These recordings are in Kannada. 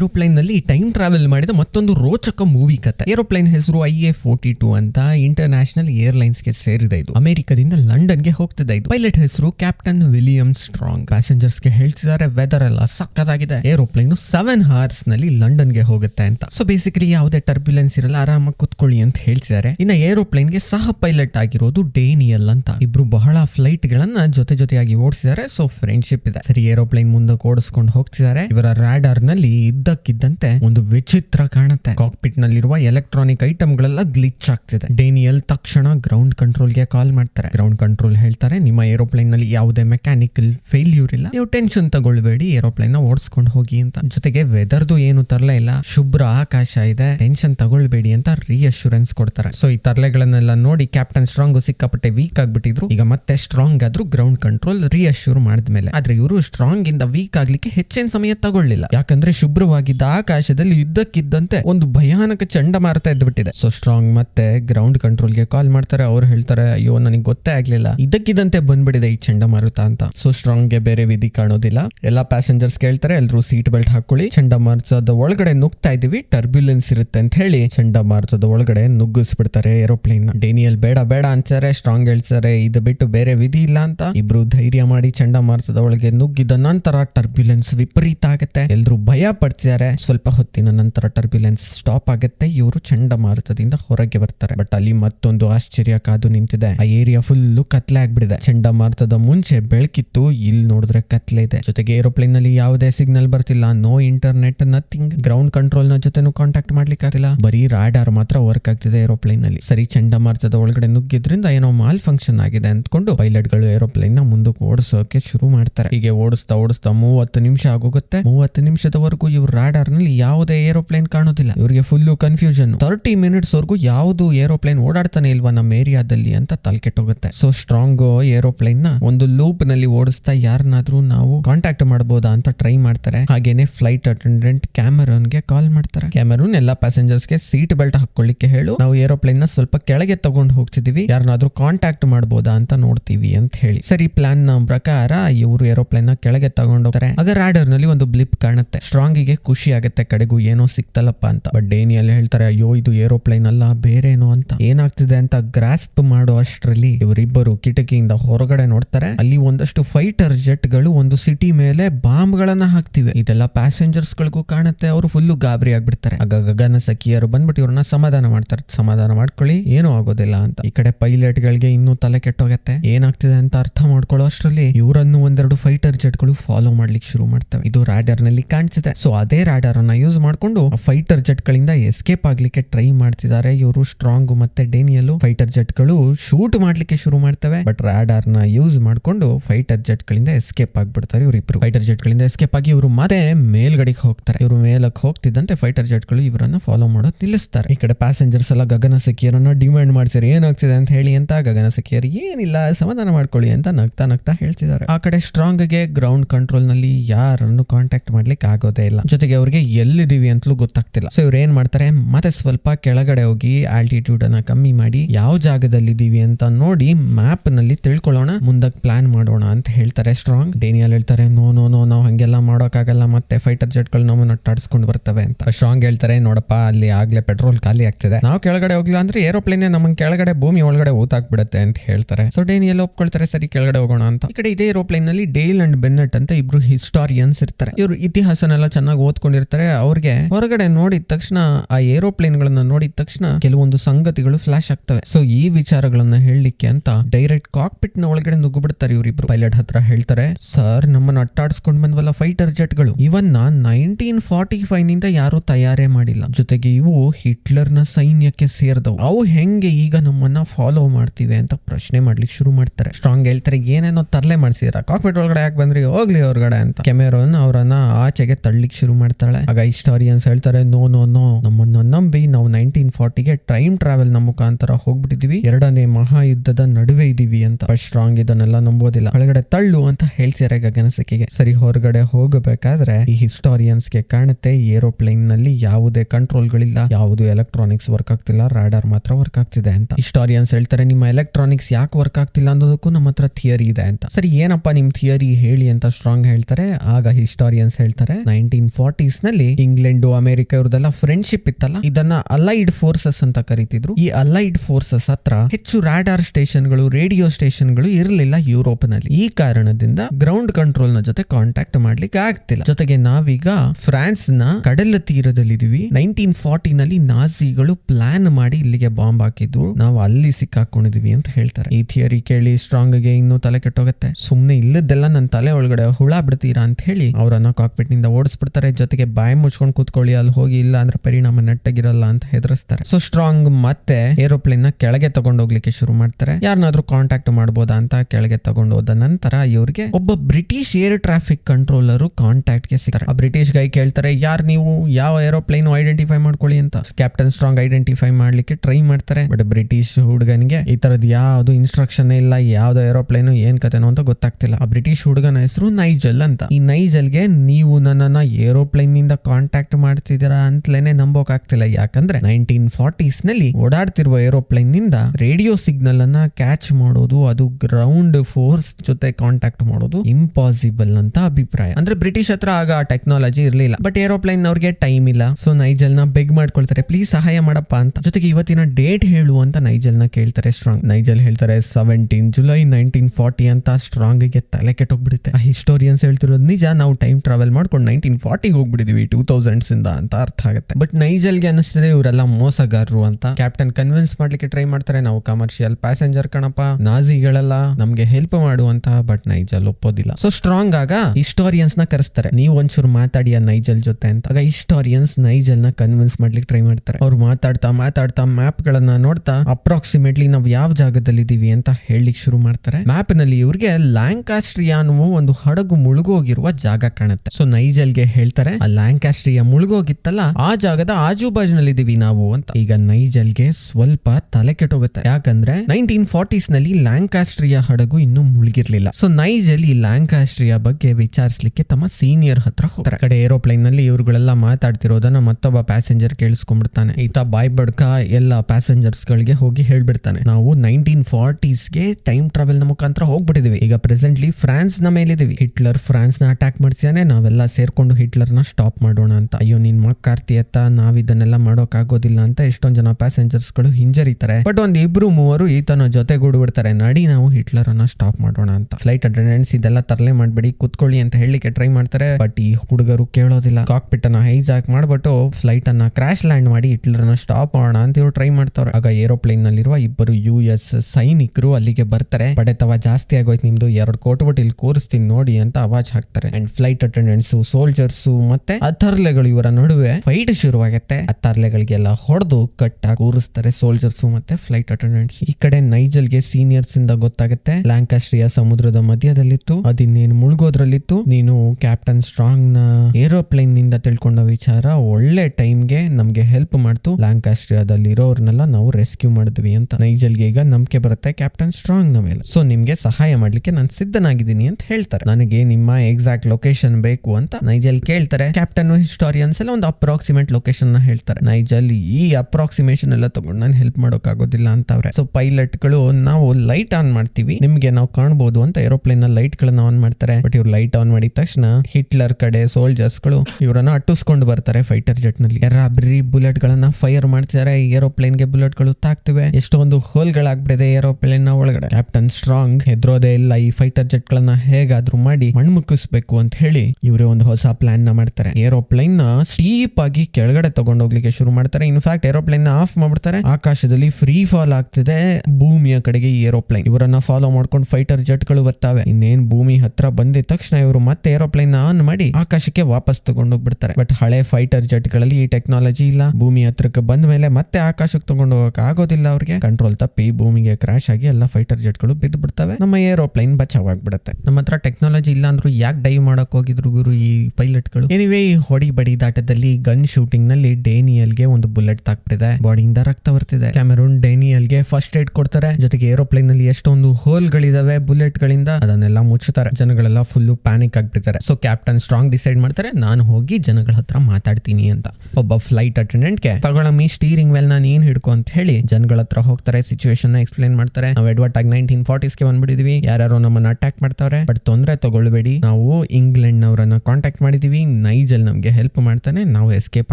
ಏರೋಪ್ಲೇನ್ನಲ್ಲಿ ಟೈಮ್ ಟ್ರಾವೆಲ್ ಮಾಡಿದ ಮತ್ತೊಂದು ರೋಚಕ ಮೂವಿ ಕತೆ. ಏರೋಪ್ಲೇನ್ ಹೆಸರು ಐ ಎ ಫೋರ್ಟಿ ಟೂ ಅಂತ ಇಂಟರ್ನ್ಯಾಷನಲ್ ಏರ್ಲೈನ್ಸ್ಗೆ ಸೇರಿದ ಇದು. ಅಮೆರಿಕದಿಂದ ಲಂಡನ್ಗೆ ಹೋಗ್ತಿದೆ ಇದು. ಪೈಲಟ್ ಹೆಸರು ಕ್ಯಾಪ್ಟನ್ ವಿಲಿಯಂ ಸ್ಟ್ರಾಂಗ್. ಪ್ಯಾಸೆಂಜರ್ಸ್ಗೆ ಹೇಳ್ತಿದ್ದಾರೆ ವೆದರ್ ಎಲ್ಲ ಸಕ್ಕದಾಗಿದೆ ಏರೋಪ್ಲೇನ್ ಸೆವೆನ್ ಅವರ್ಸ್ನಲ್ಲಿ ಲಂಡನ್ಗೆ ಹೋಗುತ್ತೆ ಅಂತ. ಸೊ ಬೇಸಿಕಲಿ ಯಾವುದೇ ಟರ್ಬ್ಯುಲೆನ್ಸ್ ಇರಲ್ಲ, ಆರಾಮಾಗಿ ಕುತ್ಕೊಳ್ಳಿ ಅಂತ ಹೇಳ್ತಿದ್ದಾರೆ. ಇನ್ನ ಏರೋಪ್ಲೇನ್ಗೆ ಸಹ ಪೈಲಟ್ ಆಗಿರೋದು ಡೇನಿಯಲ್ ಅಂತ. ಇಬ್ರು ಬಹಳ ಫ್ಲೈಟ್ ಗಳನ್ನ ಜೊತೆ ಜೊತೆಯಾಗಿ ಓಡಿಸಿದ್ದಾರೆ ಸೊ ಫ್ರೆಂಡ್ಶಿಪ್ ಇದೆ. ಸರಿ, ಏರೋಪ್ಲೇನ್ ಮುಂದೆ ಓಡಿಸ್ಕೊಂಡು ಹೋಗ್ತಿದ್ದಾರೆ. ಇವರ ರಾಡಾರ್ನಲ್ಲಿ ಇದ್ದಕ್ಕಿದ್ದಂತೆ ಒಂದು ವಿಚಿತ್ರ ಕಾಣುತ್ತೆ. ಕಾಕ್ಪಿಟ್ ನಲ್ಲಿರುವ ಎಲೆಕ್ಟ್ರಾನಿಕ್ ಐಟಮ್ ಗಳೆಲ್ಲ ಗ್ಲಿಚ್ ಆಗ್ತಿದೆ. ಡೇನಿಯಲ್ ತಕ್ಷಣ ಗ್ರೌಂಡ್ ಕಂಟ್ರೋಲ್ಗೆ ಕಾಲ್ ಮಾಡ್ತಾರೆ. ಗ್ರೌಂಡ್ ಕಂಟ್ರೋಲ್ ಹೇಳ್ತಾರೆ, ನಿಮ್ಮ ಏರೋಪ್ಲೇನ್ನಲ್ಲಿ ಯಾವುದೇ ಮೆಕ್ಯಾನಿಕಲ್ ಫೇಲ್ಯೂರ್ ಇಲ್ಲ. ನೀವು ಟೆನ್ಷನ್ ತಗೊಳ್ಬೇಡಿ ಏರೋಪ್ಲೇನ್ನ ಓಡಿಸ್ಕೊಂಡು ಹೋಗಿ ಅಂತ. ಜೊತೆಗೆ ವೆದರ್ದು ಏನು ತರಲೇ ಇಲ್ಲ. ಶುಭ್ರ ಆಕಾಶ ಇದೆ. ಟೆನ್ಷನ್ ತಗೊಳ್ಬೇಡಿ ಅಂತ ರಿಅಶ್ಯೂರೆನ್ಸ್ ಕೊಡ್ತಾರೆ. ಸೊ ಈ ತರಲೆಗಳನ್ನೆಲ್ಲ ನೋಡಿ ಕ್ಯಾಪ್ಟನ್ ಸ್ಟ್ರಾಂಗ್ ಸಿಕ್ಕಾಪಟ್ಟೆ ವೀಕ್ ಆಗ್ಬಿಟ್ಟಿದ್ರು. ಈಗ ಮತ್ತೆ ಸ್ಟ್ರಾಂಗ್ ಆದ್ರೂ ಗ್ರೌಂಡ್ ಕಂಟ್ರೋಲ್ ರಿಅಶ್ಯೂರ್ ಮಾಡಿದ್ಮೇಲೆ. ಆದ್ರೆ ಇವರು ಸ್ಟ್ರಾಂಗ್ ಇಂದ ವೀಕ್ ಆಗ್ಲಿಕ್ಕೆ ಹೆಚ್ಚಿನ ಸಮಯ ತಗೊಳ್ಳಿಲ್ಲ. ಯಾಕಂದ್ರೆ ಶುಭ್ರವಾಗಿದ್ದ ಆಕಾಶದಲ್ಲಿ ಯುದ್ಧಕ್ಕಿದ್ದಂತೆ ಒಂದು ಭಯಾನಕ ಚಂಡಮಾರುತ ಎದ್ಬಿಟ್ಟಿದೆ ಸೊ ಸ್ಟ್ರಾಂಗ್ ಮತ್ತೆ ಗ್ರೌಂಡ್ ಕಂಟ್ರೋಲ್ಗೆ ಕಾಲ್ ಮಾಡ್ತಾರೆ. ಅವ್ರು ಹೇಳ್ತಾರೆ, ಅಯ್ಯೋ, ನನಗೆ ಗೊತ್ತೇ ಆಗ್ಲಿಲ್ಲ. ಇದಕ್ಕಿದ್ದಂತೆ ಬಂದ್ಬಿಡಿದೆ ಈ ಚಂಡಮಾರುತ ಅಂತ. ಸೊ ಸ್ಟ್ರಾಂಗ್ಗೆ ಬೇರೆ ವಿಧಿ ಕಾಣೋದಿಲ್ಲ. ಎಲ್ಲಾ ಪ್ಯಾಸೆಂಜರ್ಸ್ ಕೇಳ್ತಾರೆ, ಎಲ್ರು ಸೀಟ್ ಬೆಲ್ಟ್ ಹಾಕೊಳ್ಳಿ ಚಂಡಮಾರುತದ ಒಳಗಡೆ ನುಗ್ತಾ ಇದೀವಿ. ಟರ್ಬ್ಯುಲೆನ್ಸ್ ಇರುತ್ತೆ ಅಂತ ಹೇಳಿ ಚಂಡಮಾರುತದ ಒಳಗಡೆ ನುಗ್ಗಿಸ್ಬಿಡ್ತಾರೆ ಏರೋಪ್ಲೇನ್ ಡೇನಿಯಲ್ ಬೇಡ ಬೇಡ, ಅಂತಾರೆ. ಸ್ಟ್ರಾಂಗ್ ಹೇಳ್ತಾರೆ, ಇದು ಬಿಟ್ಟು ಬೇರೆ ವಿಧಿ ಇಲ್ಲ ಅಂತ. ಇಬ್ರು ಧೈರ್ಯ ಮಾಡಿ ಚಂಡಮಾರುತದ ಒಳಗೆ ನುಗ್ಗಿದ ನಂತರ ಟರ್ಬ್ಯುಲೆನ್ಸ್ ವಿಪರೀತ ಆಗುತ್ತೆ. ಎಲ್ರು ಭಯ ಪಡ್ತಿದ್ದಾರೆ. ಸ್ವಲ್ಪ ಹೊತ್ತಿನ ನಂತರ ಟರ್ಬ್ಯುಲೆನ್ಸ್ ಸ್ಟಾಪ್ ಆಗುತ್ತೆ. ಇವರು ಚಂಡಮಾರುತದಿಂದ ಹೊರಗೆ ಬರ್ತಾರೆ. ಬಟ್ ಅಲ್ಲಿ ಮತ್ತೊಂದು ಆಶ್ಚರ್ಯ ಕಾದು ನಿಂತಿದೆ. ಆ ಏರಿಯಾ ಫುಲ್ ಕತ್ಲೆ ಆಗ್ಬಿಡಿದೆ ಚಂಡಮಾರುತದ ಮುಂಚೆ ಬೆಳಕಿತ್ತು. ಇಲ್ಲಿ ನೋಡಿದ್ರೆ ಕತ್ಲೆ ಇದೆ. ಜೊತೆಗೆ ಏರೋಪ್ಲೇನ್ನಲ್ಲಿ ಯಾವುದೇ ಸಿಗ್ನಲ್ ಬರ್ತಿಲ್ಲ. ನೋ ಇಂಟರ್ನೆಟ್ ನಥಿಂಗ್ ಗ್ರೌಂಡ್ ಕಂಟ್ರೋಲ್ನ ಜೊತೆನೂ ಕಾಂಟ್ಯಾಕ್ಟ್ ಮಾಡ್ಲಿಕ್ಕೆ ಆಗಿಲ್ಲ ಬರೀ ರಾಡಾರ್ ಮಾತ್ರ ವರ್ಕ್ ಆಗ್ತಿದೆ ಏರೋಪ್ಲೇನ್ನಲ್ಲಿ ಸರಿ ಚಂಡಮಾರುತದ ಒಳಗಡೆ ನುಗ್ಗಿದ್ರಿಂದ ಏನೋ ಮಾಲ್ ಫಂಕ್ಷನ್ ಆಗಿದೆ ಅಂದ್ಕೊಂಡು ಪೈಲಟ್ಗಳು ಏರೋಪ್ಲೇನ್ನ ಮುಂದಕ್ಕೆ ಓಡಿಸೋಕೆ ಶುರು ಮಾಡ್ತಾರೆ. ಹೀಗೆ ಓಡಿಸ್ತಾ ಓಡಿಸ್ತಾ ಮೂವತ್ತು ನಿಮಿಷ ಆಗೋಗುತ್ತೆ. ಮೂವತ್ತು ನಿಮಿಷದವರೆಗೂ ಇವ್ರು ರಾಡಾರ್ನಲ್ಲಿ ಯಾವುದೇ ಏರೋಪ್ಲೇನ್ ಕಾಣೋದಿಲ್ಲ ಇವರಿಗೆ ಫುಲ್ ಕನ್ಫ್ಯೂಷನ್. ತರ್ಟಿ ಮಿನಿಟ್ಸ್ ವರೆಗೂ ಯಾವುದು ಏರೋಪ್ಲೇನ್ ಓಡಾಡ್ತಾನೆ ಇಲ್ವಾ ನಮ್ಮ ಏರಿಯಾದಲ್ಲಿ ಅಂತ ತಲೆಕೆಟ್ಟೋಗುತ್ತೆ ಸೊ ಸ್ಟ್ರಾಂಗ್ ಏರೋಪ್ಲೇನ್ನ ಒಂದು ಲೂಪ್ನಲ್ಲಿ ಓಡಿಸ್ತಾ ಯಾರನ್ನಾದ್ರೂ ನಾವು ಕಾಂಟ್ಯಾಕ್ಟ್ ಮಾಡಬಹುದಾ ಅಂತ ಟ್ರೈ ಮಾಡ್ತಾರೆ. ಹಾಗೇನೆ ಫ್ಲೈಟ್ ಅಟೆಂಡೆಂಟ್ ಕ್ಯಾಮರನ್ಗೆ ಕಾಲ್ ಮಾಡ್ತಾರೆ. ಕ್ಯಾಮರೂನ್ ಎಲ್ಲಾ ಪ್ಯಾಸೆಂಜರ್ಸ್ಗೆ ಸೀಟ್ ಬೆಲ್ಟ್ ಹಾಕೊಳ್ಳಿಕ್ಕೆ ಹೇಳು. ನಾವು ಏರೋಪ್ಲೇನ್ನ ಸ್ವಲ್ಪ ಕೆಳಗೆ ತಗೊಂಡು ಹೋಗ್ತಿದೀವಿ ಯಾರನ್ನಾದ್ರೂ ಕಾಂಟ್ಯಾಕ್ಟ್ ಮಾಡಬಹುದಾ ಅಂತ ನೋಡ್ತೀವಿ ಅಂತ ಹೇಳಿ. ಸರಿ ಪ್ಲಾನ್ನ ಪ್ರಕಾರ ಇವರು ಏರೋಪ್ಲೇನ್ನ ಕೆಳಗೆ ತಗೊಂಡೋಗ್ತಾರೆ ಆಗ ರಾಡರ್ನಲ್ಲಿ ಒಂದು ಬ್ಲಿಪ್ ಕಾಣುತ್ತೆ. ಸ್ಟ್ರಾಂಗ್ಗೆ ಖುಷಿ ಆಗುತ್ತೆ ಕಡೆಗೂ ಏನೋ ಸಿಕ್ತಲ್ಲಪ್ಪ ಅಂತ. ಬಟ್ ಡೇನಿಯಲ್ಲಿ ಹೇಳ್ತಾರೆ, ಅಯ್ಯೋ, ಇದು ಏರೋಪ್ಲೇನ್ ಅಲ್ಲ, ಬೇರೇನೋ ಅಂತ. ಏನಾಗ್ತಿದೆ ಅಂತ ಗ್ರಾಸ್ಪ್ ಮಾಡೋ ಅಷ್ಟರಲ್ಲಿ ಇವರಿಬ್ಬರು ಕಿಟಕಿಯಿಂದ ಹೊರಗಡೆ ನೋಡ್ತಾರೆ. ಅಲ್ಲಿ ಒಂದಷ್ಟು ಫೈಟರ್ ಜೆಟ್ಗಳು ಒಂದು ಸಿಟಿ ಮೇಲೆ ಬಾಂಬ್ ಗಳನ್ನ ಹಾಕ್ತಿವೆ. ಇದೆಲ್ಲ ಪ್ಯಾಸೆಂಜರ್ಸ್ ಗಳಿಗೂ ಕಾಣುತ್ತೆ, ಅವರು ಫುಲ್ಲು ಗಾಬರಿ ಆಗ್ಬಿಡ್ತಾರೆ. ಆಗ ಗಗನ ಸಖಿಯರು ಬಂದ್ಬಿಟ್ಟು ಇವ್ರನ್ನ ಸಮಾಧಾನ ಮಾಡ್ತಾರೆ. ಸಮಾಧಾನ ಮಾಡ್ಕೊಳ್ಳಿ, ಏನೂ ಆಗೋದಿಲ್ಲ ಅಂತ. ಈ ಕಡೆ ಪೈಲಟ್ ಗಳಿಗೆ ಇನ್ನೂ ತಲೆ ಕೆಟ್ಟೋಗತ್ತೆ. ಏನಾಗ್ತಿದೆ ಅಂತ ಅರ್ಥ ಮಾಡ್ಕೊಳ್ಳೋ ಅಷ್ಟರಲ್ಲಿ ಇವರನ್ನು ಒಂದೆರಡು ಫೈಟರ್ ಜೆಟ್ಗಳು ಫಾಲೋ ಮಾಡ್ಲಿಕ್ಕೆ ಶುರು ಮಾಡ್ತವೆ. ಇದು ರಾಡರ್ನಲ್ಲಿ ಕಾಣಿಸಿದೆ ಸೊ ಅದೇ ರಾಡರ್ ಅನ್ನ ಯೂಸ್ ಮಾಡ್ಕೊಂಡು ಫೈಟರ್ ಜೆಟ್ ಗಳಿಂದ ಎಸ್ಕೇಪ್ ಆಗ್ಲಿಕ್ಕೆ ಟ್ರೈ ಮಾಡ್ತಿದ್ದಾರೆ. ಇವರು ಸ್ಟ್ರಾಂಗ್ ಮತ್ತೆ ಡೇನಿಯಲ್ ಫೈಟರ್ ಜೆಟ್ಗಳು ಶೂಟ್ ಮಾಡ್ಲಿಕ್ಕೆ ಶುರು ಮಾಡ್ತವೆ. ಬಟ್ ರಾಡಾರ್ನ ಯೂಸ್ ಮಾಡ್ಕೊಂಡು ಫೈಟರ್ ಜೆಟ್ ಗಳಿಂದ ಎಸ್ಕೇಪ್ ಆಗ್ಬಿಡ್ತಾರೆ ಇವರಿಬ್ರು. ಫೈಟರ್ ಜೆಟ್ ಗಳಿಂದ ಎಸ್ಕೇಪ್ ಆಗಿ ಇವರು ಮತ್ತೆ ಮೇಲ್ಗಡೆಗೆ ಹೋಗ್ತಾರೆ. ಇವರು ಮೇಲಕ್ಕೆ ಹೋಗ್ತಿದ್ದಂತೆ ಫೈಟರ್ ಜೆಟ್ಗಳು ಇವರನ್ನ ಫಾಲೋ ಮಾಡೋದು ನಿಲ್ಲಿಸ್ತಾರೆ. ಈ ಕಡೆ ಪ್ಯಾಸೆಂಜರ್ಸ್ ಎಲ್ಲ ಗಗನ ಸಖಿಯರನ್ನ ಡಿಮ್ಯಾಂಡ್ ಮಾಡ್ತಾರೆ ಏನಾಗ್ತಿದೆ ಅಂತ ಹೇಳಿ ಅಂತ ಗಗನ ಸಖಿಯರ್ ಏನಿಲ್ಲ, ಸಮಾಧಾನ ಮಾಡ್ಕೊಳ್ಳಿ ಅಂತ ನಗ್ತಾ ನಗ್ತಾ ಹೇಳ್ತಿದ್ದಾರೆ. ಆ ಕಡೆ ಸ್ಟ್ರಾಂಗ್ಗೆ ಗ್ರೌಂಡ್ ಕಂಟ್ರೋಲ್ನಲ್ಲಿ ಯಾರನ್ನು ಕಾಂಟ್ಯಾಕ್ಟ್ ಮಾಡ್ಲಿಕ್ಕೆ ಆಗೋದೇ ಇಲ್ಲ. ಜೊತೆಗೆ ಅವ್ರಿಗೆ ಎಲ್ಲಿದ್ದೀವಿ ಅಂತಲೂ ಗೊತ್ತಾಗ್ತಿಲ್ಲ. ಸೊ ಇವ್ರು ಏನ್ ಮಾಡ್ತಾರೆ? ಮತ್ತೆ ಸ್ವಲ್ಪ ಕೆಳಗಡೆ ಹೋಗಿ ಆಲ್ಟಿಟ್ಯೂಡ್ ಅನ್ನ ಕಮ್ಮಿ ಮಾಡಿ ಯಾವ ಜಾಗದಲ್ಲಿ ಇದೀವಿ ಅಂತ ನೋಡಿ ಮ್ಯಾಪ್ನಲ್ಲಿ ತಿಳ್ಕೊಳ್ಳೋಣ ಮುಂದಕ್ಕೆ ಪ್ಲಾನ್ ಮಾಡೋಣ ಅಂತ ಹೇಳ್ತಾರೆ. ಸ್ಟ್ರಾಂಗ್ ಡೇನಿಯಲ್ ಹೇಳ್ತಾರೆ ನೋ ನೋ ನೋ ನಾವು ಹಂಗೆಲ್ಲ ಮಾಡೋಕ್ಕಾಗಲ್ಲ, ಮತ್ತೆ ಫೈಟರ್ ಜೆಟ್ಗಳು ನಮ್ಮನ್ನ ಅಟ್ಟಾಡಿಸ್ಕೊಂಡು ಬರ್ತವೆ ಅಂತ. ಸ್ಟ್ರಾಂಗ್ ಹೇಳ್ತಾರೆ, ನೋಡಪ್ಪ, ಅಲ್ಲಿ ಆಗ್ಲೇ ಪೆಟ್ರೋಲ್ ಖಾಲಿ ಆಗ್ತಿದೆ. ನಾವು ಕೆಳಗಡೆ ಹೋಗ್ಲಿಲ್ಲ ಅಂದ್ರೆ ಏರೋಪ್ಲೇನ್ ನಮ್ಮನ್ನ ಕೆಳಗಡೆ, ಭೂಮಿ ಒಳಗಡೆ ಊತಾಕ್ಬಿಡುತ್ತೆ ಅಂತ ಹೇಳ್ತಾರೆ. ಸೊ ಡೇನಿಯಲ್ ಒಪ್ಕೊಳ್ತಾರೆ, ಸರಿ, ಕೆಳಗಡೆ ಹೋಗೋಣ ಅಂತ. ಈ ಕಡೆ ಇದೇ ಏರೋಪ್ಲೇನ್ನಲ್ಲಿ ಡೇಲ್ ಅಂಡ್ ಬೆನ್ನಟ್ ಅಂತ ಇಬ್ರು ಹಿಸ್ಟೋರಿಯನ್ಸ್ ಇರ್ತಾರೆ. ಇವರು ಇತಿಹಾಸನೆಲ್ಲ ಚೆನ್ನಾಗಿ ಓದ್ಕೊಂಡಿರ್ತಾರೆ, ಅವ್ರಿಗೆ ಹೊರಗಡೆ ನೋಡಿದ ತಕ್ಷಣ, ಆ ಏರೋಪ್ಲೇನ್ ಗಳನ್ನ ನೋಡಿದ ತಕ್ಷಣ ಕೆಲವೊಂದು ಸಂಗತಿಗಳು ಫ್ಲಾಶ್ ಆಗ್ತವೆ. ಸೊ ಈ ವಿಚಾರಗಳನ್ನ ಹೇಳಲಿಕ್ಕೆ ಅಂತ ಡೈರೆಕ್ಟ್ ಕಾಕ್ಪಿಟ್ನ ಒಳಗಡೆ ನುಗ್ಗು ಬಿಡ್ತಾರೆ ಇವರಿಬ್ರು. ಪೈಲಟ್ ಹತ್ರ ಹೇಳ್ತಾರೆ, ಸರ್, ನಮ್ಮನ್ನ ಅಟ್ಟಾಡ್ಸ್ಕೊಂಡ್ ಬಂದ್ವಲ್ಲ ಫೈಟರ್ ಜೆಟ್ಗಳು ಇವನ್ನ ನೈನ್ಟೀನ್ ಫಾರ್ಟಿ ಫೈವ್ನಿಂದ ಯಾರು ತಯಾರೇ ಮಾಡಿಲ್ಲ. ಜೊತೆಗೆ ಇವು ಹಿಟ್ಲರ್ನ ಸೈನ್ಯಕ್ಕೆ ಸೇರಿದವು. ಅವು ಹೆಂಗೆ ಈಗ ನಮ್ಮನ್ನ ಫಾಲೋ ಮಾಡ್ತಿವೆ ಅಂತ ಪ್ರಶ್ನೆ ಮಾಡ್ಲಿಕ್ಕೆ ಶುರು ಮಾಡ್ತಾರೆ. ಸ್ಟ್ರಾಂಗ್ ಹೇಳ್ತಾರೆ, ಏನೇನೋ ತರಲೆ ಮಾಡಿಸಿದ್ರ. ಕಾಕ್ಪಿಟ್ ಒಳಗಡೆ ಯಾಕೆ ಬಂದ್ರಿ? ಹೋಗ್ಲಿ ಹೊರಗಡೆ ಅಂತ. ಕೆಮೆರೋನ್ ಅವರನ್ನ ಆಚೆಗೆ ತಳ್ಳಿಕ್ ಶುರು ಮಾಡ್ತಾಳೆ. ಆಗ ಹಿಸ್ಟೋರಿಯನ್ಸ್ ಹೇಳ್ತಾರೆ, ನೋ ನೋ ನೋ, ನಮ್ಮನ್ನ ನಂಬಿ ನಾವು ನೈನ್ಟೀನ್ ಫಾರ್ಟಿಗೆ ಟೈಮ್ ಟ್ರಾವೆಲ್ನ ಮುಖಾಂತರ ಹೋಗ್ಬಿಟ್ಟಿದೀವಿ. ಎರಡನೇ ಮಹಾಯುದ್ಧದ ನಡುವೆ ಇದೀವಿ ಅಂತ. ಸ್ಟ್ರಾಂಗ್ ಇದನ್ನೆಲ್ಲ ನಂಬೋದಿಲ್ಲ. ಒಳಗಡೆ ತಳ್ಳು ಅಂತ ಹೇಳ್ತಾರೆ ಗಗನಸಿಕೆಗೆ. ಸರಿ, ಹೊರಗಡೆ ಹೋಗಬೇಕಾದ್ರೆ ಈ ಹಿಸ್ಟಾರಿಯನ್ಸ್ಗೆ ಕಾಣುತ್ತೆ ಏರೋಪ್ಲೇನ್ನಲ್ಲಿ ಯಾವುದೇ ಕಂಟ್ರೋಲ್ ಗಳಿಲ್ಲ ಯಾವುದು ಎಲೆಕ್ಟ್ರಾನಿಕ್ಸ್ ವರ್ಕ್ ಆಗ್ತಿಲ್ಲ, ರಾಡಾರ್ ಮಾತ್ರ ವರ್ಕ್ ಆಗ್ತಿದೆ ಅಂತ. ಹಿಸ್ಟಾರಿಯನ್ಸ್ ಹೇಳ್ತಾರೆ, ನಿಮ್ಮ ಎಲೆಕ್ಟ್ರಾನಿಕ್ಸ್ ಯಾಕೆ ವರ್ಕ್ ಆಗ್ತಿಲ್ಲ ಅನ್ನೋದಕ್ಕೂ ನಮ್ಮ ಹತ್ರ ಥಿಯರಿ ಇದೆ ಅಂತ. ಸರಿ, ಏನಪ್ಪ ನಿಮ್ ಥಿಯರಿ ಹೇಳಿ ಅಂತ ಸ್ಟ್ರಾಂಗ್ ಹೇಳ್ತಾರೆ. ಆಗ ಹಿಸ್ಟೋರಿಯನ್ಸ್ ಹೇಳ್ತಾರೆ, ನೈನ್ಟೀನ್ ಫಾರ್ಟಿ ಫಾರ್ಟೀಸ್ನಲ್ಲಿ ಇಂಗ್ಲೆಂಡ್ ಅಮೆರಿಕ ಇವ್ರದೆಲ್ಲ ಫ್ರೆಂಡ್ಶಿಪ್ ಇತ್ತಲ್ಲ? ಇದನ್ನ ಅಲೈಡ್ ಫೋರ್ಸಸ್ ಅಂತ ಕರಿತಿದ್ರು. ಈ ಅಲೈಡ್ ಫೋರ್ಸಸ್ ಹತ್ರ ಹೆಚ್ಚು ರಾಡಾರ್ ಸ್ಟೇಷನ್ಗಳು ರೇಡಿಯೋ ಸ್ಟೇಷನ್ಗಳು ಇರಲಿಲ್ಲ ಯುರೋಪ್ನಲ್ಲಿ ಈ ಕಾರಣದಿಂದ ಗ್ರೌಂಡ್ ಕಂಟ್ರೋಲ್ನ ಜೊತೆ ಕಾಂಟ್ಯಾಕ್ಟ್ ಮಾಡ್ಲಿಕ್ಕೆ ಆಗ್ತಿಲ್ಲ. ಜೊತೆಗೆ ನಾವೀಗ ಫ್ರಾನ್ಸ್ನ ಕಡಲ ತೀರದಲ್ಲಿದೀವಿ ನೈನ್ಟೀನ್ ಫಾರ್ಟಿ ನಲ್ಲಿ ನಾಜಿಗಳು ಪ್ಲಾನ್ ಮಾಡಿ ಇಲ್ಲಿಗೆ ಬಾಂಬ್ ಹಾಕಿದ್ರು. ನಾವು ಅಲ್ಲಿ ಸಿಕ್ಕಾಕೊಂಡಿದೀವಿ ಅಂತ ಹೇಳ್ತಾರೆ. ಈ ಥಿಯರಿ ಕೇಳಿ ಸ್ಟ್ರಾಂಗ್ಗೆ ಇನ್ನೂ ತಲೆ ಕೆಟ್ಟೋಗುತ್ತೆ. ಸುಮ್ನೆ ಇಲ್ಲದೆಲ್ಲ ನನ್ನ ತಲೆ ಒಳಗಡೆ ಹುಳ ಬಿಡ್ತೀರಾ ಅಂತ ಹೇಳಿ ಅವರನ್ನ ಕಾಕ್ಪಿಟ್ನಿಂದ ಓಡಿಸ್ಬಿಡ್ತಾರೆ. ಜೊತೆಗೆ ಬಾಯಿ ಮುಚ್ಕೊಂಡು ಕೂತ್ಕೊಳ್ಳಿ, ಅಲ್ಲಿ ಹೋಗಿ ಇಲ್ಲ ಅಂದ್ರೆ ಪರಿಣಾಮ ನೆಟ್ಟಗಿರಲ್ಲ ಅಂತ ಹೆದರಿಸ್ತಾರೆ. ಸೊ ಸ್ಟ್ರಾಂಗ್ ಮತ್ತೆ ಏರೋಪ್ಲೇನ್ನ ಕೆಳಗೆ ತಗೊಂಡೋಗ್ಲಿಕ್ಕೆ ಶುರು ಮಾಡ್ತಾರೆ. ಯಾರನ್ನಾದ್ರೂ ಕಾಂಟ್ಯಾಕ್ಟ್ ಮಾಡ್ಬೋದಾ ಅಂತ ಕೆಳಗೆ ತಗೊಂಡು ಹೋದ ನಂತರ ಇವ್ರಿಗೆ ಒಬ್ಬ ಬ್ರಿಟಿಷ್ ಏರ್ ಟ್ರಾಫಿಕ್ ಕಂಟ್ರೋಲರ್ ಕಾಂಟ್ಯಾಕ್ಟ್ಗೆ ಸಿಗ್ತಾರೆ. ಆ ಬ್ರಿಟಿಷ್ ಗೈ ಕೇಳ್ತಾರೆ, ಯಾರು ನೀವು? ಯಾವ ಏರೋಪ್ಲೇನ್ ಐಡೆಂಟಿಫೈ ಮಾಡ್ಕೊಳ್ಳಿ ಅಂತ? ಕ್ಯಾಪ್ಟನ್ ಸ್ಟ್ರಾಂಗ್ ಐಡೆಂಟಿಫೈ ಮಾಡ್ಲಿಕ್ಕೆ ಟ್ರೈ ಮಾಡ್ತಾರೆ. ಬಟ್ ಬ್ರಿಟಿಷ್ ಹುಡುಗನಿಗೆ ಈ ತರದ್ ಯಾವ್ದು ಇನ್ಸ್ಟ್ರಕ್ಷನ್ ಇಲ್ಲ, ಯಾವ್ದು ಏರೋಪ್ಲೇನ್ ಏನ್ ಕತೆನೋ ಅಂತ ಗೊತ್ತಾಗ್ತಿಲ್ಲ. ಆ ಬ್ರಿಟಿಷ್ ಹುಡುಗನ ಹೆಸರು ನೈಜಲ್ ಅಂತ. ಈ ನೈಜಲ್ಗೆ ನೀವು ನನ್ನನ್ನ ಏರೋಪ್ಲೇನ್ನಿಂದ ಕಾಂಟ್ಯಾಕ್ಟ್ ಮಾಡ್ತಿದ್ದೀರಾ ಅಂತಲೇನೆ ನಂಬೋಕಾಗ್ತಿಲ್ಲ. ಯಾಕಂದ್ರೆ ನೈನ್ಟೀನ್ ಫಾರ್ಟೀಸ್ನಲ್ಲಿ ಓಡಾಡ್ತಿರುವ ಏರೋಪ್ಲೇನ್ನಿಂದ ರೇಡಿಯೋ ಸಿಗ್ನಲ್ ಅನ್ನ ಕ್ಯಾಚ್ ಮಾಡೋದು, ಅದು ಗ್ರೌಂಡ್ ಫೋರ್ಸ್ ಜೊತೆ ಕಾಂಟ್ಯಾಕ್ಟ್ ಮಾಡೋದು ಇಂಪಾಸಿಬಲ್ ಅಂತ ಅಭಿಪ್ರಾಯ. ಅಂದ್ರೆ ಬ್ರಿಟಿಷ್ ಹತ್ರ ಆಗ ಟೆಕ್ನಾಲಜಿ ಇರಲಿಲ್ಲ. ಬಟ್ ಏರೋಪ್ಲೇನ್ ಅವ್ರಿಗೆ ಟೈಮ್ ಇಲ್ಲ. ಸೊ ನೈಜಲ್ನ ಬೆಗ್ ಮಾಡ್ಕೊಳ್ತಾರೆ ಪ್ಲೀಸ್ ಸಹಾಯ ಮಾಡಪ್ಪ ಅಂತ. ಜೊತೆಗೆ ಇವತ್ತಿನ ಡೇಟ್ ಹೇಳು ಅಂತ ನೈಜಲ್ನ ಕೇಳ್ತಾರೆ ಸ್ಟ್ರಾಂಗ್ ನೈಜಲ್ ಹೇಳ್ತಾರೆ ಸೆವೆಂಟೀನ್ ಜುಲೈ ನೈನ್ಟೀನ್ ಫಾರ್ಟಿ ಅಂತ ಸ್ಟ್ರಾಂಗ್ಗೆ ತಲೆ ಕೆಟ್ಟೋಗ್ಬಿಡುತ್ತೆ. ಆ ಹಿಸ್ಟೋರಿಯನ್ಸ್ ಹೇಳ್ತಿರೋದು ನಿಜ, ನಾವು ಟೈಮ್ ಟ್ರಾವೆಲ್ ಮಾಡ್ಕೊಂಡು ನೈನ್ಟೀನ್ ಫಾರ್ಟಿಗೆ ಹೋಗ್ಬಿಟ್ಟಿದೀವಿ ಟೂ ತೌಸಂಡ್ಸ್ ಇಂದ ಅಂತ ಅರ್ಥ ಆಗುತ್ತೆ. ಬಟ್ ನೈಜಲ್ಗೆ ಅನಿಸ್ತದೆ ಇವರೆಲ್ಲ ಮೋಸಗಾರರು ಅಂತ. ಕ್ಯಾಪ್ಟನ್ ಕನ್ವಿನ್ಸ್ ಮಾಡ್ಲಿಕ್ಕೆ ಟ್ರೈ ಮಾಡ್ತಾರೆ. ನಾವು ಕಮರ್ಷಿಯಲ್ ಪ್ಯಾಸೆಂಜರ್ ಕಣಪ್ಪ. ನಾಜಿಗಳೆಲ್ಲ ನಮ್ಗೆ ಹೆಲ್ಪ್ ಮಾಡುವಂತ ಬಟ್ ನೈಜಲ್ ಒಪ್ಪೋದಿಲ್ಲ. ಸೊ ಸ್ಟ್ರಾಂಗ್ ಆಗ ಹಿಸ್ಟೋರಿಯನ್ಸ್ನ ಕರೆಸ್ತಾರೆ. ನೀವು ಒಂಚೂರು ಮಾತಾಡಿಯ ನೈಜಲ್ ಜೊತೆ ಅಂತ. ಆಗ ಹಿಸ್ಟೋರಿಯನ್ಸ್ ನೈಜಲ್ನ ಕನ್ವಿನ್ಸ್ ಮಾಡ್ಲಿಕ್ಕೆ ಟ್ರೈ ಮಾಡ್ತಾರೆ. ಅವ್ರು ಮಾತಾಡ್ತಾ ಮಾತಾಡ್ತಾ ಮ್ಯಾಪ್ ಗಳನ್ನ ನೋಡ್ತಾ ಅಪ್ರಾಕ್ಸಿಮೇಟ್ಲಿ ನಾವು ಯಾವ ಜಾಗದಲ್ಲಿ ಇದೀವಿ ಅಂತ ಹೇಳಲಿಕ್ಕೆ ಶುರು ಮಾಡ್ತಾರೆ. ಮ್ಯಾಪ್ನಲ್ಲಿ ಇವ್ರಿಗೆ ಲ್ಯಾಂಕಾಸ್ಟ್ರಿಯಾ ಅನ್ನುವ ಒಂದು ಹಡಗು ಮುಳುಗೋಗಿರುವ ಜಾಗ ಕಾಣುತ್ತೆ. ಸೊ ನೈಜಲ್ಗೆ ಹೇಳ್ತಾರೆ ಆ ಲ್ಯಾಂಕಾಸ್ಟ್ರಿಯ ಮುಳುಗೋಗಿತ್ತಲ್ಲ, ಆ ಜಾಗದ ಆಜು ಬಾಜುನಲ್ಲಿ ಇದೀವಿ ನಾವು ಅಂತ. ಈಗ ನೈಜಲ್ಗೆ ಸ್ವಲ್ಪ ತಲೆ ಕೆಟ್ಟೋಗುತ್ತೆ. ಯಾಕಂದ್ರೆ ನೈನ್ಟೀನ್ ಫಾರ್ಟೀಸ್ನಲ್ಲಿ ಲ್ಯಾಂಕಾಸ್ಟ್ರಿಯ ಹಡಗು ಇನ್ನೂ ಮುಳುಗಿರ್ಲಿಲ್ಲ. ಸೊ ನೈಜಲ್ ಈ ಲ್ಯಾಂಕಾಸ್ಟ್ರಿಯ ಬಗ್ಗೆ ವಿಚಾರಿಸಲಿಕ್ಕೆ ತಮ್ಮ ಸೀನಿಯರ್ ಹತ್ರ ಹೋಗ್ತಾರೆ. ಕಡೆ ಏರೋಪ್ಲೇನ್ನಲ್ಲಿ ಇವ್ರುಗಳೆಲ್ಲ ಮಾತಾಡ್ತಿರೋದನ್ನ ಮತ್ತೊಬ್ಬ ಪ್ಯಾಸೆಂಜರ್ ಕೇಳಿಸ್ಕೊಂಡ್ಬಿಡ್ತಾನೆ. ಈತ ಬಾಯ್ ಬಡ್ಕ ಎಲ್ಲ ಪ್ಯಾಸೆಂಜರ್ಸ್ ಗಳಿಗೆ ಹೋಗಿ ಹೇಳ್ಬಿಡ್ತಾನೆ. ನಾವು ನೈನ್ಟೀನ್ ಫಾರ್ಟೀಸ್ಗೆ ಟೈಮ್ ಟ್ರಾವೆಲ್ನ ಮುಖಾಂತರ ಹೋಗ್ಬಿಟ್ಟಿದೀವಿ ಈಗ ಪ್ರೆಸೆಂಟ್ಲಿ ಫ್ರಾನ್ಸ್ನ ಮೇಲಿದೀವಿ ಹಿಟ್ಲರ್ ಫ್ರಾನ್ಸ್ನ ಅಟ್ಯಾಕ್ ಮಾಡ್ಸಿದಾನೆ ನಾವೆಲ್ಲ ಸೇರ್ಕೊಂಡು ಹಿಟ್ಲರ್ ನ ಸ್ಟಾಪ್ ಮಾಡೋಣ ಅಂತ. ಅಯ್ಯೋ, ನಿನ್ ಮಕ್ಕಾರ್ತಿ ಅತ್ತ ನಾವ್ ಇದನ್ನೆಲ್ಲ ಮಾಡೋಕ್ ಆಗೋದಿಲ್ಲ ಅಂತ ಎಷ್ಟೊಂದ್ ಜನ ಪ್ಯಾಸೆಂಜರ್ಸ್ಗಳು ಹಿಂಜರಿತಾರೆ. ಬಟ್ ಒಂದ್ ಇಬ್ರು ಮೂವರು ಈತನ ಜೊತೆ ಬಿಡ್ತಾರೆ ನಡಿ ನಾವು ಹಿಟ್ಲರ್ ಅನ್ನ ಸ್ಟಾಪ್ ಮಾಡೋಣ ಅಂತ. ಫ್ಲೈಟ್ ಅಟೆಂಡೆಂಟ್ಸ್ ಇದೆಲ್ಲ ತರಲೆ ಮಾಡ್ಬೇಡಿ, ಕುತ್ಕೊಳ್ಳಿ ಅಂತ ಹೇಳಿಕ್ಕೆ ಟ್ರೈ ಮಾಡ್ತಾರೆ. ಬಟ್ ಈ ಹುಡುಗರು ಕೇಳೋದಿಲ್ಲ. ಕಾಕ್ಪಿಟ್ ಅನ್ನ ಹೈಜಾಕ್ ಮಾಡ್ಬಿಟ್ಟು ಫ್ಲೈಟ್ ಅನ್ನ ಕ್ರಾಶ್ ಲ್ಯಾಂಡ್ ಮಾಡಿ ಹಿಟ್ಲರ್ ಅನ್ನ ಸ್ಟಾಪ್ ಮಾಡೋಣ ಅಂತ ಇವ್ರು ಟ್ರೈ ಮಾಡ್ತಾರೆ ಆಗ ಏರೋಪ್ಲೇನ್ ನಲ್ಲಿರುವ ಇಬ್ಬರು ಯು ಎಸ್ ಸೈನಿಕರು ಅಲ್ಲಿಗೆ ಬರ್ತಾರೆ. ಪಡೆತವ ಜಾಸ್ತಿ ಆಗೋಯ್ತು ನಿಮ್ದು, ಎರಡು ಕೋಟ್ಬಿಟ್ಟು ಇಲ್ಲಿ ಕೂರಿಸ್ತೀನಿ ನೋಡಿ ಅಂತ ಅವಾಜ್ ಹಾಕ್ತಾರೆ. ಅಂಡ್ ಫ್ಲೈಟ್ ಅಟೆಂಡೆಂಟ್ಸ್ ಸೋಲ್ಜರ್ಸ್ ಮತ್ತೆ ಅಥರ್ಲೆಗಳು ಇವರ ನಡುವೆ ಫೈಟ್ ಶುರುವಾಗುತ್ತೆ. ಅಥರ್ಲೆಗಳಿಗೆಲ್ಲ ಹೊಡೆದು ಕಟ್ಟ ಕೂರಿಸ್ತಾರೆ ಸೋಲ್ಜರ್ಸ್ ಮತ್ತೆ ಫ್ಲೈಟ್ ಅಟೆಂಡೆಂಟ್ಸ್ ಈ ಕಡೆ ನೈಜಲ್ಗೆ ಸೀನಿಯರ್ಸ್ ಇಂದ ಗೊತ್ತಾಗುತ್ತೆ. ಲ್ಯಾಂಕಾಶ್ರಿಯ ಸಮುದ್ರದ ಮಧ್ಯದಲ್ಲಿತ್ತು. ಅದಿನ್ನೇನು ಮುಳುಗೋದ್ರಲ್ಲಿತ್ತು. ನೀನು ಕ್ಯಾಪ್ಟನ್ ಸ್ಟ್ರಾಂಗ್ನ ಏರೋಪ್ಲೇನ್ನಿಂದ ತಿಳ್ಕೊಂಡ ವಿಚಾರ ಒಳ್ಳೆ ಟೈಮ್ಗೆ ನಮ್ಗೆ ಹೆಲ್ಪ್ ಮಾಡ್ತು. ಲ್ಯಾಂಕಾಸ್ಟ್ರಿಯಾದಲ್ಲಿರೋರ್ನೆಲ್ಲ ನಾವು ರೆಸ್ಕ್ಯೂ ಮಾಡಿದ್ವಿ ಅಂತ. ನೈಜಲ್ಗೆ ಈಗ ನಂಬಿಕೆ ಬರುತ್ತೆ ಕ್ಯಾಪ್ಟನ್ ಸ್ಟ್ರಾಂಗ್ನ ಮೇಲೆ. ಸೊ ನಿಮ್ಗೆ ಸಹಾಯ ಮಾಡ್ಲಿಕ್ಕೆ ನಾನು ಸಿದ್ಧನಾಗಿದ್ದೀನಿ ಅಂತ ಹೇಳ್ತಾರೆ. ನನಗೆ ನಿಮ್ಮ ಎಕ್ಸಾಕ್ಟ್ ಲೊಕೇಶನ್ ಬೇಕು ಅಂತ ನೈಜಲ್ ಕೇಳ್ತಾರೆ. ಕ್ಯಾಪ್ಟನ್ ಹಿಸ್ಟೋರಿಯನ್ಸ್ ಎಲ್ಲ ಒಂದು ಅಪ್ರಾಕ್ಸಿಮೇಟ್ ಲೊಕೇಶನ್ ಹೇಳ್ತಾರೆ. ನೈಜಲ್ ಈ ಅಪ್ರಾಕ್ಸಿಮೇಷನ್ ಎಲ್ಲ ತಗೊಂಡು ನಾನು ಹೆಲ್ಪ್ ಮಾಡೋಕ್ ಆಗೋದಿಲ್ಲ ಅಂತವ್ರೆ. ಸೊ ಪೈಲಟ್ಗಳು ನಾವು ಲೈಟ್ ಆನ್ ಮಾಡ್ತೀವಿ. ನಿಮ್ಗೆ ನಾವು ಕಾಣಬಹುದು ಅಂತ ಏರೋಪ್ಲೇನ್ ಲೈಟ್ ಗಳನ್ನ ಆನ್ ಮಾಡ್ತಾರೆ. ಬಟ್ ಇವ್ರು ಲೈಟ್ ಆನ್ ಮಾಡಿದ ತಕ್ಷಣ ಹಿಟ್ಲರ್ ಕಡೆ ಸೋಲ್ಜರ್ಸ್ಗಳು ಇವರನ್ನ ಅಟ್ಟಿಸ್ಕೊಂಡು ಬರ್ತಾರೆ ಫೈಟರ್ ಜೆಟ್ನಲ್ಲಿ. ರಬ್ರಿ ಬುಲೆಟ್ ಗಳನ್ನ ಫೈರ್ ಮಾಡ್ತಿದ್ದಾರೆ ಏರೋಪ್ಲೇನ್ಗೆ ಬುಲೆಟ್ಗಳು ತಾಕ್ತಿವೆ. ಎಷ್ಟೊಂದು ಹೋಲ್ ಗಳಾಗ್ಬಿಟ್ಟಿದೆ ಏರೋಪ್ಲೇನ್ನ ಒಳಗಡೆ. ಕ್ಯಾಪ್ಟನ್ ಸ್ಟ್ರಾಂಗ್ ಹೆದ್ರೋದೇ ಇಲ್ಲ ಈ ಫೈಟರ್ ಜೆಟ್ ಗಳನ್ನ ಹೇಗಾದ್ರೂ ಮಾಡಿ ಮಣ್ಮುಕ್ಕಿಸ್ಬೇಕು ಅಂತ ಹೇಳಿ ಇವರೇ ಒಂದು ಹೊಸ ಪ್ಲಾನ್ನ ಮಾಡ್ತಾರೆ. ಏರೋಪ್ಲೇನ್ನ ಸ್ಟೀಪ್ ಆಗಿ ಕೆಳಗಡೆ ತಗೊಂಡೋಗ್ಲಿಕ್ಕೆ ಶುರು ಮಾಡ್ತಾರೆ. ಇನ್ಫ್ಯಾಕ್ಟ್ ಏರೋಪ್ಲೇನ್ನ ಆಫ್ ಮಾಡ್ಬಿಡ್ತಾರೆ. ಆಕಾಶದಲ್ಲಿ ಫ್ರೀ ಫಾಲ್ ಆಗ್ತಿದೆ ಭೂಮಿಯ ಕಡೆಗೆ ಈ ಏರೋಪ್ಲೇನ್. ಇವರನ್ನ ಫಾಲೋ ಮಾಡ್ಕೊಂಡು ಫೈಟರ್ ಜೆಟ್ಗಳು ಬರ್ತಾವೆ. ಇನ್ನೇನ್ ಭೂಮಿ ಹತ್ರ ಬಂದಿದ ತಕ್ಷಣ ಇವರು ಮತ್ತೆ ಏರೋಪ್ಲೇನ್ ಆನ್ ಮಾಡಿ ಆಕಾಶಕ್ಕೆ ವಾಪಸ್ ತಗೊಂಡೋಗ್ಬಿಡ್ತಾರೆ ಬಟ್ ಹಳೆ ಫೈಟರ್ ಜೆಟ್ಗಳಲ್ಲಿ ಈ ಟೆಕ್ನಾಲಜಿ ಇಲ್ಲ. ಭೂಮಿ ಹತ್ರಕ್ಕೆ ಬಂದ ಮೇಲೆ ಮತ್ತೆ ಆಕಾಶಕ್ಕೆ ತಗೊಂಡು ಹೋಗಕ್ ಆಗೋದಿಲ್ಲ ಅವ್ರಿಗೆ. ಕಂಟ್ರೋಲ್ ತಪ್ಪಿ ಭೂಮಿಗೆ ಕ್ರಾಶ್ ಆಗಿ ಎಲ್ಲ ಫೈಟರ್ ಜೆಟ್ಗಳು ಬಿದ್ದು ಬಿಡ್ತವೆ. ನಮ್ಮ ಏರೋಪ್ಲೇನ್ ಬಚಾವಾಗ್ಬಿಡುತ್ತೆ ನಮ್ಮ ಹತ್ರ ಟೆಕ್ನಾಲಜಿ ಇಲ್ಲ ಅಂದ್ರೂ ಯಾಕೆ ಡೈವ್ ಮಾಡಕ್ ಹೋಗಿದ್ರು ಗುರು ಈ ಪೈಲಟ್ಗಳು ಎನಿವೇ ಈ ಹೊಡಿ ಬಡಿ ದಾಟದಲ್ಲಿ ಗನ್ ಶೂಟಿಂಗ್ನಲ್ಲಿ ಡೇನಿಯಲ್ಗೆ ಒಂದು ಬುಲೆಟ್ ತಾಕ್ಬಿಟ್ಟಿದೆ. ಬಾಡಿಯಿಂದ ರಕ್ತ ಬರ್ತಿದೆ. ಡೇನಿಯಲ್ ಡೇನಿಯಲ್ಗೆ ಫಸ್ಟ್ ಏಡ್ ಕೊಡ್ತಾರೆ. ಜೊತೆಗೆ ಏರೋಪ್ಲೇನ್ನಲ್ಲಿ ಎಷ್ಟೊಂದು ಹೋಲ್ ಗಳಿದಾವೆ ಬುಲೆಟ್ ಗಳಿಂದ ಅದನ್ನೆಲ್ಲ ಮುಚ್ಚುತ್ತಾರೆ. ಜನಗಳೆಲ್ಲ ಫುಲ್ ಪ್ಯಾನಿಕ್ ಆಗ್ಬಿಡ್ತಾರೆ. ಸೊ ಕ್ಯಾಪ್ಟನ್ ಸ್ಟ್ರಾಂಗ್ ಡಿಸೈಡ್ ಮಾಡ್ತಾರೆ, ನಾನು ಹೋಗಿ ಜನಗಳ ಹತ್ರ ಮಾತಾಡ್ತೀನಿ ಅಂತ. ಒಬ್ಬ ಫ್ಲೈಟ್ ಅಟೆಂಡೆಂಟ್ಗೆ ತಗೊಳಮಿ ಸ್ಟೀರಿಂಗ್ ವೆಲ್ ನಾನು ಏನ್ ಹಿಡ್ಕೊ ಅಂತ ಹೇಳಿ ಜನಗಳ ಹತ್ರ ಹೋಗ್ತಾರೆ. ಸಿಚುವೇಶನ್ ಎಕ್ಸ್ಪ್ಲೈನ್ ಮಾಡ್ತಾರೆ. ನಾವು ಎಡ್ವರ್ಟ್ ಆಗಿ ನೈನ್ಟೀನ್ ಫಾರ್ಟೀಸ್ಗೆ ಬಂದ್ಬಿಟ್ಟಿದೀವಿ. ಯಾರು ನಮ್ಮನ್ನ ಅಟ್ಯಾಕ್ ಮಾಡ್ತಾವ್ರೆ. ಬಟ್ ತೊಂದರೆ ತಗೊಳ್ಬೇಡಿ. ನಾವು ಇಂಗ್ಲೆಂಡ್ ನವರನ್ನ ಕಾಂಟ್ಯಾಕ್ಟ್ ಮಾಡಿದೀವಿ. ನೈಜಲ್ ನಮಗೆ ಹೆಲ್ಪ್ ಮಾಡ್ತಾನೆ, ನಾವು ಎಸ್ಕೇಪ್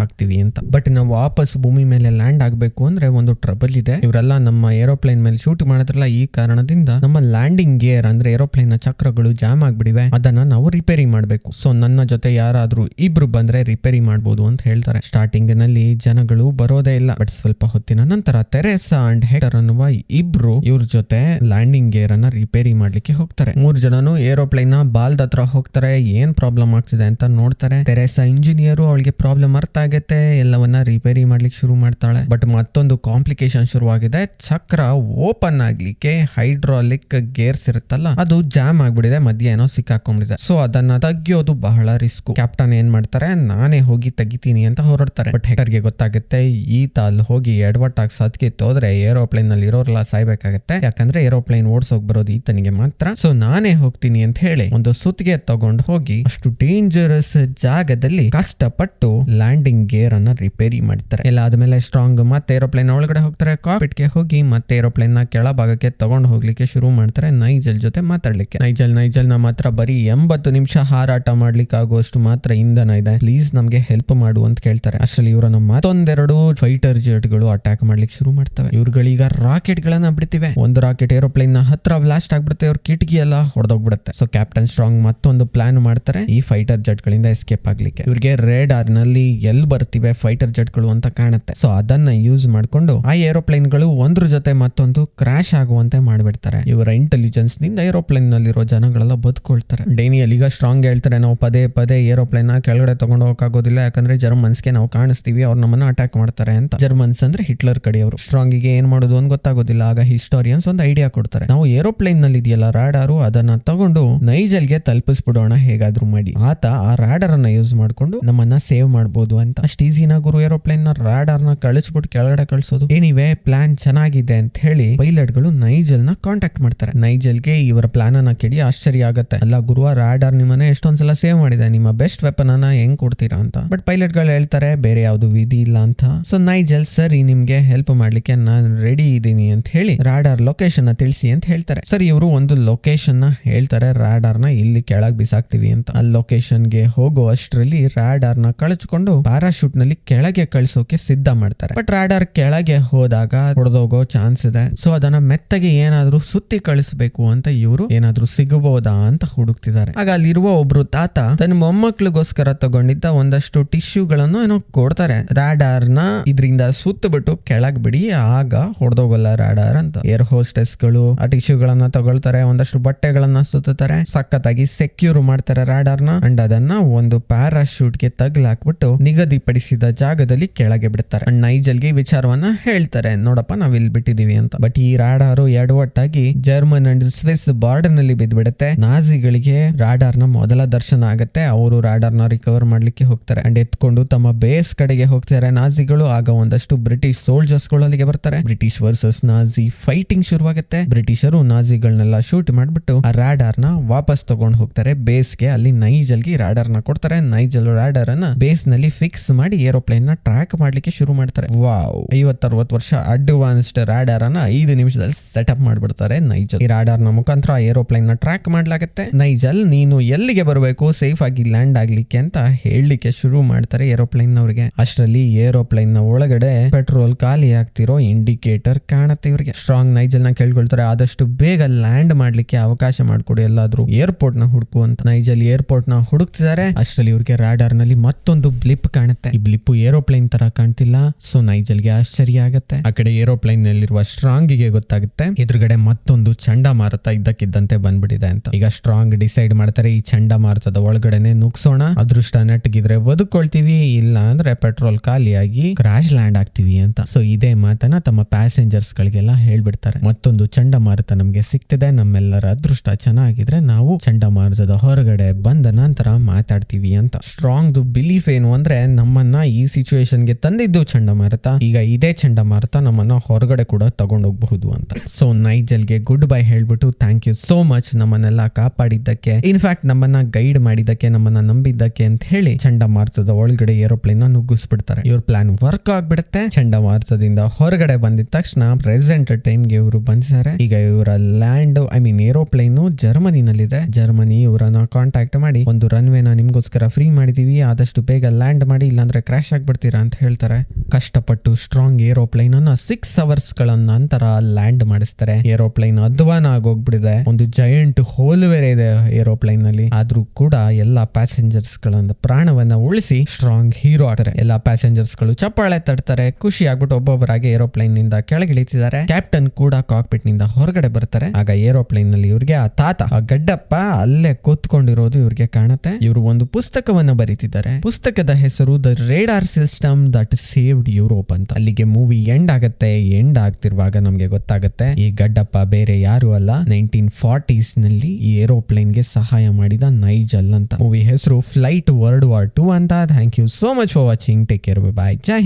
ಆಗ್ತೀವಿ ಅಂತ. ಬಟ್ ನಾವು ವಾಪಸ್ ಭೂಮಿ ಮೇಲೆ ಲ್ಯಾಂಡ್ ಆಗಬೇಕು ಅಂದ್ರೆ ಒಂದು ಟ್ರಬಲ್ ಇದೆ. ಇವರೆಲ್ಲ ನಮ್ಮ ಏರೋಪ್ಲೇನ್ ಮೇಲೆ ಶೂಟ್ ಮಾಡಿದ್ರಲ್ಲ, ಈ ಕಾರಣದಿಂದ ನಮ್ಮ ಲ್ಯಾಂಡಿಂಗ್ ಗೇರ್ ಅಂದ್ರೆ ಏರೋಪ್ಲೇನ್ನ ಚಕ್ರಗಳು ಜಾಮ್ ಆಗ್ಬಿಡಿವೆ. ಅದನ್ನ ನಾವು ರಿಪೇರಿ ಮಾಡಬೇಕು. ಸೊ ನನ್ನ ಜೊತೆ ಯಾರಾದ್ರೂ ಇಬ್ರು ಬಂದ್ರೆ ರಿಪೇರಿ ಮಾಡಬಹುದು ಅಂತ ಹೇಳ್ತಾರೆ. ಸ್ಟಾರ್ಟಿಂಗ್ನಲ್ಲಿ ಜನಗಳು ಬರೋದೇ ಇಲ್ಲ. ಬಟ್ ಸ್ವಲ್ಪ ಹೊತ್ತಿನ ನಂತರ ತೆರೆಸಾ ಅಂಡ್ ಹೆಟರ್ ಅನ್ನುವ ಇಬ್ರು ಇವ್ರ ಜೊತೆ ಲ್ಯಾಂಡಿಂಗ್ ಗೇರ್ ಅನ್ನ ರಿಪೇರಿ ಮಾಡ್ಲಿಕ್ಕೆ ಹೋಗ್ತಾರೆ. ಮೂರ್ ಜನನು ಏರೋಪ್ಲೇನ್ನ ಬಾಲ್ದ ಹತ್ರ ಹೋಗ್ತಾರೆ. ಏನ್ ಪ್ರಾಬ್ಲಮ್ ಆಗ್ತಿದೆ ಅಂತ ನೋಡ್ತಾರೆ. ತೆರೆಸಾ ಇಂಜಿನಿಯರ್ ಅವಳಿಗೆ ಪ್ರಾಬ್ಲಮ್ ಅರ್ಥ ಆಗುತ್ತೆ, ಎಲ್ಲವನ್ನ ರಿಪೇರಿ ಮಾಡ್ಲಿಕ್ಕೆ ಶುರು ಮಾಡ್ತಾಳೆ. ಬಟ್ ಮತ್ತೊಂದು ಕಾಂಪ್ಲಿಕೇಶನ್ ಶುರುವಾಗಿದೆ. ಚಕ್ರ ಓಪನ್ ಆಗ್ಲಿಕ್ಕೆ ಹೈಡ್ರಾಲಿಕ್ ಗೇರ್ಸ್ ಇರುತ್ತಲ್ಲ, ಅದು ಜಾಮ್ ಆಗ್ಬಿಡಿದೆ ಮಧ್ಯೆ ಏನೋ ಸಿಕ್ಕಾಕೊಂಡಿದೆ ಸೊ ಅದನ್ನ ತೆಗಿಯೋದು ಬಹಳ ರಿಸ್ಕ್ ಕ್ಯಾಪ್ಟನ್ ಏನ್ ಮಾಡ್ತಾರೆ, ನಾನೇ ಹೋಗಿ ತೆಗಿತೀನಿ ಅಂತ ಹೊರಡ್ತಾರೆ. ಬಟ್ ಹೆಕ್ಟರ್ಗೆ ಗೊತ್ತಾಗುತ್ತೆ, ಈತ ಅಲ್ಲಿ ಹೋಗಿ ಎಡವಟ್ಟಾಗಿ ಸತ್ಕಿತ್ತು ಹೋದ್ರೆ ಏರೋಪ್ಲೇನ್ನಲ್ಲಿ ಇರೋರೆಲ್ಲ ಸಾಯ್ಬೇಕಾಗತ್ತೆ. ಯಾಕಂದ್ರೆ ಏರೋಪ್ಲೇನ್ ಓಡಿಸೋಕ್ ಬರೋದು ಈತನಿಗೆ ಮಾತ್ರ. ಸೊ ನಾನೇ ಹೋಗ್ತೀನಿ ಅಂತ ಹೇಳಿ, ಒಂದು ಸುತ್ತಿಗೆ ತಗೊಂಡು ಹೋಗಿ, ಅಷ್ಟು ಡೇಂಜರಸ್ ಜಾಗದಲ್ಲಿ ಕಷ್ಟಪಟ್ಟು ಲ್ಯಾಂಡಿಂಗ್ ಗೇರ್ ಅನ್ನ ರಿಪೇರಿ ಮಾಡ್ತಾರೆ ಎಲ್ಲ ಆದ್ಮೇಲೆ ಸ್ಟ್ರಾಂಗ್ ಮತ್ತೆ ಏರೋಪ್ಲೇನ್ ಒಳಗಡೆ ಹೋಗ್ತಾರೆ. ಕಾಪಿಟ್ಗೆ ಹೋಗಿ ಮತ್ತೆ ಏರೋಪ್ಲೇನ್ನ ಕೆಳಭಾಗಕ್ಕೆ ತಗೊಂಡು ಹೋಗ್ಲಿಕ್ಕೆ ಶುರು ಮಾಡ್ತಾರೆ ನೈಜಲ್ ಜೊತೆ ಮಾತಾಡ್ಲಿಕ್ಕೆ. ನೈಜಲ್ ನೈಜಲ್ನ ಮಾತ್ರ ಬರೀ ಎಂಬತ್ತು ನಿಮಿಷ ಹಾರಾಟ ಮಾಡ್ಲಿಕ್ಕೆ ಆಗುವಷ್ಟು ಮಾತ್ರ ಇಂಧನ ಇದೆ. ಪ್ಲೀಸ್ ನಮ್ಗೆ ಹೆಲ್ಪ್ ಮಾಡು ಅಂತ ಕೇಳ್ತಾರೆ. ಅಷ್ಟರಲ್ಲಿ ನಮ್ಮ ಮತ್ತೊಂದೆರಡು ಫೈಟರ್ ಜೆಟ್ಗಳು ಅಟ್ಯಾಕ್ ಮಾಡ್ಲಿಕ್ಕೆ ಶುರು ಮಾಡ್ತವೆ. ಇವ್ರುಗಳೀಗ ರಾಕೆಟ್ ಗಳನ್ನ ಬಿಡ್ತಿವೆ. ಒಂದು ರಾಕೆಟ್ ಏರೋಪ್ಲೇನ್ನ ಹತ್ರ ಬ್ಲಾಸ್ಟ್ ಆಗ್ಬಿಡುತ್ತೆ. ಅವ್ರ ಕಿಟಕಿ ಎಲ್ಲ ಹೊಡೆದೋಗ್ಬಿಡುತ್ತೆ. ಸೊ ಕ್ಯಾಪ್ಟನ್ ಸ್ಟ್ರಾಂಗ್ ಮತ್ತೊಂದು ಪ್ಲಾನ್ ಮಾಡ್ತಾರೆ. ಈ ಫೈಟರ್ ಜೆಟ್ ಗಳಿಂದ ಎಸ್ಕೇಪ್ ಆಗ್ಲಿಕ್ಕೆ ಇವ್ರಿಗೆ ರೇಡ್ ಆರ್ನಲ್ಲಿ ಎಲ್ ಬರ್ತಿವೆ ಫೈಟರ್ ಜೆಟ್ಗಳು ಅಂತ ಕಾಣುತ್ತೆ. ಸೊ ಅದನ್ನ ಯೂಸ್ ಮಾಡ್ಕೊಂಡು ಆ ಏರೋಪ್ಲೇನ್ಗಳು ಒಂದ್ರ ಜೊತೆ ಮತ್ತೊಂದು ಕ್ರಾಶ್ ಆಗುವಂತೆ ಮಾಡ್ಬಿಡ್ತಾರೆ. ಇವರ ಇಂಟೆಲಿಜೆನ್ಸ್ನಿಂದ ಏರೋಪ್ಲೇನ್ ನಲ್ಲಿರೋ ಜನಗಳೆಲ್ಲ ಬದುಕೊಳ್ತಾರೆ. ಡೇನಿಯಲ್ ಈಗ ಸ್ಟ್ರಾಂಗ್ ಹೇಳ್ತಾರೆ, ನಾವು ಪದೇ ಪದೇ ಏರೋಪ್ಲೇನ್ನ ಕೆಳಗಡೆ ತಗೊಂಡು ಹೋಗಕ್ಕಾಗೋದಿಲ್ಲ ಯಾಕಂದ್ರೆ ಜರ್ಮನ್ಸ್ಗೆ ನಾವು ಕಾಣಿಸ್ತೀವಿ, ಅವ್ರು ನಮ್ಮನ್ನ ಅಟ್ಯಾಕ್ ಮಾಡ್ತಾರೆ ಅಂತ. ಜರ್ಮನ್ಸ್ ಅಂದ್ರೆ ಹಿಟ್ಲರ್ ಕಡೆಯವರು. ಸ್ಟ್ರಾಂಗ್ಗೆ ಏನ್ ಮಾಡೋದು ಅಂತ ಗೊತ್ತಾಗೋದಿಲ್ಲ, ಆಗ ಹಿಸ್ಟೋರಿಯನ್ಸ್ ಒಂದು ಐಡಿಯಾ ಕೊಡ್ತಾರೆ. ನಾವು ಏರೋಪ್ಲೇನ್ನಲ್ಲಿ ಇದೆಯಲ್ಲ ರಾಡಾರು ಅದನ್ನ ತಗೊಂಡು ನೈಜಲ್ಗೆ ತಲುಪಿಸ್ಬಿಡೋಣ ಹೇಗಾದ್ರೂ ಮಾಡಿ. ಆತ ಆ ರಾಡರ್ ಅನ್ನ ಯೂಸ್ ಮಾಡ್ಕೊಂಡು ನಮ್ಮನ್ನ ಸೇವ್ ಮಾಡಬಹುದು ಅಂತ. ಅಷ್ಟು ಈಸಿನ ಗುರು ಏರೋಪ್ಲೇನ್ನ ರಾಡಾರ್ನ ಕಳಿಸ್ಬಿಟ್ಟು ಕೆಳಗಡೆ ಕಳಿಸೋದು. ಏನಿವೆ ಪ್ಲಾನ್ ಚೆನ್ನಾಗಿದೆ ಅಂತ ಹೇಳಿ ಪೈಲಟ್ಗಳು ನೈಜಲ್ನ ಕಾಂಟ್ಯಾಕ್ಟ್ ಮಾಡ್ತಾರೆ. ನೈಜಲ್ಗೆ ಇವರ ಪ್ಲಾನ್ ಅನ್ನ ಕೇಳಿ ಆಶ್ಚರ್ಯ ಆಗುತ್ತೆ. ಅಲ್ಲ ಗುರುವ ರಾಡಾರ್ ನಿಮ್ಮನ್ನ ಎಷ್ಟೊಂದ್ಸಲ ಸೇವ್ ಮಾಡಿದೆ. ನಿಮ್ಮ ಬೆಸ್ಟ್ ವೆಪನ್ ಅನ್ನ ಹೆಂಗ್ ಕೊಡ್ತೀರಾ ಅಂತ. ಬಟ್ ಪೈಲಟ್ಗಳು ಹೇಳ್ತಾರೆ, ಬೇರೆ ಯಾವ್ದು ವಿಧಿ ಇಲ್ಲ ಅಂತ. ಸೊ ನೈಜಲ್ ಸರಿ, ನಿಮ್ಗೆ ಹೆಲ್ಪ್ ಮಾಡ್ಲಿಕ್ಕೆ ನಾನು ರೆಡಿ ಇದ್ದೀನಿ ಅಂತ ಹೇಳಿ ರಾಡಾರ್ ಲೊಕೇಶನ್ನ ತಿಳಿಸಿ ಅಂತ ಹೇಳ್ತಾರೆ. ಸರಿ, ಇವರು ಒಂದು ಲೊಕೇಶನ್ನ ಹೇಳ್ತಾರೆ ರಾಡಾರ್ನ ಇಲ್ಲಿ ಕೆಳಗ್ ಬಿಸಾಕ್ತಿವಿ ಅಂತ. ಆ ಲೊಕೇಶನ್ಗೆ ಹೋಗೋ ಅಷ್ಟರಲ್ಲಿ ರಾಡಾರ್ನ ಕಳಚ್ಕೊಂಡು ಪ್ಯಾರಾಶೂಟ್ನಲ್ಲಿ ಕೆಳಗೆ ಕಳಿಸೋಕೆ ಸಿದ್ಧ ಮಾಡ್ತಾರೆ. ಬಟ್ ರಾಡಾರ್ ಕೆಳಗೆ ಹೋದಾಗ ಹೊಡೆದೋಗೋ ಚಾನ್ಸ್ ಇದೆ. ಸೊ ಅದನ್ನ ಮೆತ್ತಗೆ ಏನಾದ್ರೂ ಸುತ್ತಿ ಕಳಿಸಬೇಕು ಅಂತ ಇವರು ಏನಾದ್ರೂ ಸಿಗಬಹುದಾ ಅಂತ ಹುಡುಕ್ತಿದ್ದಾರೆ. ಆಗ ಅಲ್ಲಿರುವ ಒಬ್ರು ತಾತ ತನ್ನ ಮೊಮ್ಮಕ್ಳಿಗೋಸ್ಕರ ತಗೊಂಡಿದ್ದ ಒಂದಷ್ಟು ಟಿಶ್ಯೂಗಳನ್ನು ಏನೋ ಕೊಡ್ತಾರೆ. ರಾಡಾರ್ನ ಇದರಿಂದ ಸುತ್ತಬಿಟ್ಟು ಕೆಳಗ್ ಬಿಡಿ, ಆಗ ಹೊಡೆದೋಗಲ್ಲ ರಾಡಾರ್ ಅಂತ. ಏರ್ ಹೋಸ್ಟೆಸ್ಗಳು ಆ ಟಿಶ್ಯೂಗಳನ್ನ ತಗೊಳ್ತಾರೆ, ಒಂದಷ್ಟು ಬಟ್ಟೆಗಳನ್ನ ಸುತ್ತಾರೆ ಸಖತ್ತಾಗಿ ಸೆಕ್ಯೂರ್ ಮಾಡ್ತಾರೆ ರಾಡಾರ್ನ ಅಂಡ್ ಅದನ್ನ ಒಂದು ಪ್ಯಾರಾಶೂಟ್ಗೆ ತಗ್ಲಾಕ್ಬಿಟ್ಟು ನಿಗದಿಪಡಿಸಿದ ಜಾಗದಲ್ಲಿ ಕೆಳಗೆ ಬಿಡ್ತಾರೆ. ಅಂಡ್ ನೈಜಲ್ಗೆ ವಿಚಾರವನ್ನ ಹೇಳ್ತಾರೆ. ನೋಡಪ್ಪ, ನಾವ್ ಇಲ್ಲಿ ಬಿಟ್ಟಿದೀವಿ ಅಂತ. ಬಟ್ ಈ ರಾಡಾರು ಎಡವಟ್ಟಾಗಿ ಜರ್ಮನ್ ಅಂಡ್ ಸ್ವಿಸ್ ಬಾರ್ಡರ್ನಲ್ಲಿ ಬಿದ್ದ್ಬಿಡುತ್ತೆ ನಾಜಿಗಳಿಗೆ ರಾಡಾರ್ನ ಮೊದಲ ದರ್ಶನ ಆಗುತ್ತೆ. ಅವರು ರಾಡಾರ್ನ ರಿಕವರ್ ಮಾಡ್ಲಿಕ್ಕೆ ಹೋಗ್ತಾರೆ. ಅಂಡ್ ಎತ್ಕೊಂಡು ತಮ್ಮ ಬೇಸ್ ಕಡೆಗೆ ಹೋಗ್ತಾರೆ ನಾಜಿಗಳು. ಆಗ ಒಂದಷ್ಟು ಬ್ರಿಟಿಷ್ ಸೋಲ್ಜರ್ಸ್ಗಳು ಅಲ್ಲಿಗೆ ಬರ್ತಾರೆ. ಬ್ರಿಟಿಷ್ ವರ್ಸಸ್ ನಾಜಿ ಫೈಟಿಂಗ್ ಶುರುವಾಗುತ್ತೆ. ಬ್ರಿಟಿಷರು ನಾಜಿಗಳನ್ನೆಲ್ಲ ಶೂಟ್ ಮಾಡ್ಬಿಟ್ಟು ಆ ರಾಡಾರ್ನ ವಾಪಸ್ ತಗೊಂಡು ಹೋಗ್ತಾರೆ. ಬೇಸ್ಗೆ ಅಲ್ಲಿ ನೈಜಲ್ಗೆ ರಾಡಾರ್ನ ಕೊಡ್ತಾರೆ. ನೈಜಲ್ ರಾಡರ್ ಅನ್ನ ಬೇಸ್ನಲ್ಲಿ ಫಿಕ್ಸ್ ಮಾಡಿ ಏರೋಪ್ಲೇನ್ನ ಟ್ರ್ಯಾಕ್ ಮಾಡ್ಲಿಕ್ಕೆ ಶುರು ಮಾಡ್ತಾರೆ. ವಾವ್. ಐವತ್ತರವತ್ತು ವರ್ಷ ಅಡ್ವಾನ್ಸ್ಡ್ ರಾಡರ್ ಅನ್ನ ಐದು ನಿಮಿಷದಲ್ಲಿ ಸೆಟಪ್ ಮಾಡ್ಬಿಡ್ತಾರೆ ನೈಜಲ್ ಈ ರಾಡರ್ನ ಮುಖಾಂತರ ಏರೋಪ್ಲೇನ್ನ ಟ್ರ್ಯಾಕ್ ಮಾಡ್ಲಾಗತ್ತೆ. ನೈಜಲ್ ನೀನು ಎಲ್ಲಿಗೆ ಬರಬೇಕು ಸೇಫ್ ಆಗಿ ಲ್ಯಾಂಡ್ ಆಗ್ಲಿಕ್ಕೆ ಅಂತ ಹೇಳಲಿಕ್ಕೆ ಶುರು ಮಾಡ್ತಾರೆ ಏರೋಪ್ಲೇನ್ ನವರಿಗೆ ಅಷ್ಟರಲ್ಲಿ ಏರೋಪ್ಲೇನ್ನ ಒಳಗಡೆ ಪೆಟ್ರೋಲ್ ಖಾಲಿ ಆಗ್ತಿರೋ ಇಂಡಿಕೇಟರ್ ಕಾಣತ್ತೆ ಇವರಿಗೆ. ಸ್ಟ್ರಾಂಗ್ ನೈಜಲ್ನ ಕೇಳ್ಕೊಳ್ತಾರೆ, ಆದಷ್ಟು ಬೇಗ ಲ್ಯಾಂಡ್ ಮಾಡ್ಲಿಕ್ಕೆ ಅವಕಾಶ ಮಾಡ್ಕೊಡಿ ಎಲ್ಲಾದ್ರೂ ಏರ್ಪೋರ್ಟ್ನ ಹುಡುಕು ಅಂತ. ನೈಜಲ್ ಏರ್ಪೋರ್ಟ್ನ ಹುಡುಕ್ತಿದ್ದಾರೆ ಇವ್ರಿಗೆ ರಾಡಾರ್ನಲ್ಲಿ ಮತ್ತೊಂದು ಬ್ಲಿಪ್ ಕಾಣುತ್ತೆ. ಈ ಬ್ಲಿಪ್ ಏರೋಪ್ಲೇನ್ ತರ ಕಾಣ್ತಿಲ್ಲ, ಸೊ ನೈಜಲ್ಗೆ ಆಶ್ಚರ್ಯ ಆಗುತ್ತೆ. ಆ ಕಡೆ ಏರೋಪ್ಲೇನ್ ನಲ್ಲಿರುವ ಸ್ಟ್ರಾಂಗ್ಗೆ ಗೊತ್ತಾಗುತ್ತೆ. ಎದುರುಗಡೆ ಮತ್ತೊಂದು ಚಂಡಮಾರುತ ಇದ್ದಕ್ಕಿದ್ದಂತೆ ಬಂದ್ಬಿಟ್ಟಿದೆ ಅಂತ. ಈಗ ಸ್ಟ್ರಾಂಗ್ ಡಿಸೈಡ್ ಮಾಡ್ತಾರೆ, ಈ ಚಂಡಮಾರುತದ ಒಳಗಡೆನೆ ನುಗ್ಸೋಣ. ಅದೃಷ್ಟ ನೆಟ್ಟಗಿದ್ರೆ ಬದುಕೊಳ್ತೀವಿ, ಇಲ್ಲ ಅಂದ್ರೆ ಪೆಟ್ರೋಲ್ ಖಾಲಿಯಾಗಿ ಕ್ರಾಶ್ ಲ್ಯಾಂಡ್ ಆಗ್ತೀವಿ ಅಂತ. ಸೊ ಇದೇ ಮಾತನ್ನ ತಮ್ಮ ಪ್ಯಾಸೆಂಜರ್ಸ್ ಗಳಿಗೆಲ್ಲ ಹೇಳ್ಬಿಡ್ತಾರೆ. ಮತ್ತೊಂದು ಚಂಡಮಾರುತ ನಮ್ಗೆ ಸಿಗ್ತಿದೆ ನಮ್ಮೆಲ್ಲರ ಅದೃಷ್ಟ ಚೆನ್ನಾಗಿದ್ರೆ ನಾವು ಚಂಡಮಾರುತದ ಹೊರಗಡೆ ಬಂದ ನಂತರ ಮಾತಾಡ್ತೀವಿ. ಅಂತ. ಸ್ಟ್ರಾಂಗ್ ಬಿಲೀಫ್ ಏನು ಅಂದ್ರೆ ನಮ್ಮನ್ನ ಈ ಸಿಚುವೇಶನ್ಗೆ ತಂದಿದ್ದು ಚಂಡಮಾರುತ. ಈಗ ಇದೇ ಚಂಡಮಾರುತ ನಮ್ಮನ್ನ ಹೊರಗಡೆ ಕೂಡ ತಗೊಂಡೋಗ್ಬಹುದು ಅಂತ. ಸೊ ನೈಜಲ್ಗೆ ಗುಡ್ ಬೈ ಹೇಳ್ಬಿಟ್ಟು ಥ್ಯಾಂಕ್ ಯು ಸೋ ಮಚ್ ನಮ್ಮನ್ನೆಲ್ಲ ಕಾಪಾಡಿದ್ದಕ್ಕೆ. ಇನ್ಫ್ಯಾಕ್ಟ್ ನಮ್ಮನ್ನ ಗೈಡ್ ಮಾಡಿದ್ದಕ್ಕೆ, ನಮ್ಮನ್ನ ನಂಬಿದ್ದಕ್ಕೆ ಅಂತ ಹೇಳಿ ಚಂಡಮಾರುತದ ಒಳಗಡೆ ಏರೋಪ್ಲೇನ್ ನುಗ್ಗಿಸ್ಬಿಡ್ತಾರೆ. ಇವ್ರ ಪ್ಲಾನ್ ವರ್ಕ್ ಆಗ್ಬಿಡುತ್ತೆ. ಚಂಡಮಾರುತದಿಂದ ಹೊರಗಡೆ ಬಂದಿದ ತಕ್ಷಣ ಪ್ರೆಸೆಂಟ್ ಟೈಮ್ಗೆ ಇವರು ಬಂದಿದ್ದಾರೆ. ಈಗ ಇವರ ಲ್ಯಾಂಡ್ ಐ ಮೀನ್ ಏರೋಪ್ಲೇನ್ ಜರ್ಮನಿನಲ್ಲಿದೆ. ಜರ್ಮನಿ ಇವರನ್ನ ಕಾಂಟ್ಯಾಕ್ಟ್ ಮಾಡಿ ಒಂದು ರನ್ವೇನ ನಿಮ್ಗೋಸ್ಕರ ನಿಮ್ಗೋಸ್ಕರ ಫ್ರೀ ಮಾಡಿದೀವಿ, ಆದಷ್ಟು ಬೇಗ ಲ್ಯಾಂಡ್ ಮಾಡಿ, ಇಲ್ಲಾಂದರೆ ಕ್ರ್ಯಾಶ್ ಆಗಿಬಿಡ್ತೀರಾ ಅಂತ ಹೇಳ್ತಾರೆ. ಕಷ್ಟಪಟ್ಟು ಸ್ಟ್ರಾಂಗ್ ಏರೋಪ್ಲೈನನ್ನು ಸಿಕ್ಸ್ ಅವರ್ಸ್ಗಳ ನಂತರ ಲ್ಯಾಂಡ್ ಮಾಡಿಸ್ತಾರೆ. ಏರೋಪ್ಲೈನ್ ಅಧ್ವಾನ ಆಗೋಗ್ಬಿಡಿದೆ. ಒಂದು ಜಯಂಟ್ ಹೋಲ್ ವೇರೆ ಇದೆ ಏರೋಪ್ಲೈನ್ನಲ್ಲಿ. ಆದ್ರೂ ಕೂಡ ಎಲ್ಲಾ ಪ್ಯಾಸೆಂಜರ್ಸ್ ಗಳನ್ನ ಪ್ರಾಣವನ್ನ ಉಳಿಸಿ ಸ್ಟ್ರಾಂಗ್ ಹೀರೋ ಆಗ್ತಾರೆ. ಎಲ್ಲಾ ಪ್ಯಾಸೆಂಜರ್ಸ್ಗಳು ಚಪ್ಪಾಳೆ ತಡ್ತಾರೆ. ಖುಷಿ ಆಗ್ಬಿಟ್ಟು ಒಬ್ಬೊಬ್ಬರಾಗಿ ಏರೋಪ್ಲೈನ್ನಿಂದ ಕೆಳಗಿಳಿತಿದ್ದಾರೆ ಕ್ಯಾಪ್ಟನ್ ಕೂಡ ಕಾಕ್ಪಿಟ್ನಿಂದ ಹೊರಗಡೆ ಬರ್ತಾರೆ. ಆಗ ಏರೋಪ್ಲೈನ್ನಲ್ಲಿ ಇವ್ರಿಗೆ ಆ ತಾತ, ಆ ಗಡ್ಡಪ್ಪ ಅಲ್ಲೇ ಕೂತ್ಕೊಂಡಿರೋದು ಇವ್ರಿಗೆ ಕಾಣುತ್ತೆ. ಇವರು ಒಂದು ಪುಸ್ತಕವನ್ನ ಬರೀತಿದ್ದಾರೆ. ಪುಸ್ತಕದ ಹೆಸರು the radar system that saved Europe ಅಂತ. ಅಲ್ಲಿಗೆ ಮೂವಿ ಎಂಡ್ ಆಗತ್ತೆ ಎಂಡ್ ಆಗ್ತಿರುವಾಗ ನಮ್ಗೆ ಗೊತ್ತಾಗುತ್ತೆ. ಈ ಗಡ್ಡಪ್ಪ ಬೇರೆ ಯಾರು ಅಲ್ಲ. ನೈನ್ಟೀನ್ ಫಾರ್ಟೀಸ್ನಲ್ಲಿ ಈ ಏರೋಪ್ಲೇನ್ಗೆ ಸಹಾಯ ಮಾಡಿದ ನೈಜಲ್ ಅಂತ. ಮೂವಿ ಹೆಸರು ಫ್ಲೈಟ್ ವರ್ಲ್ಡ್ ವಾರ್ ಟೂ ಅಂತ. Thank you so much for watching take care bye Jai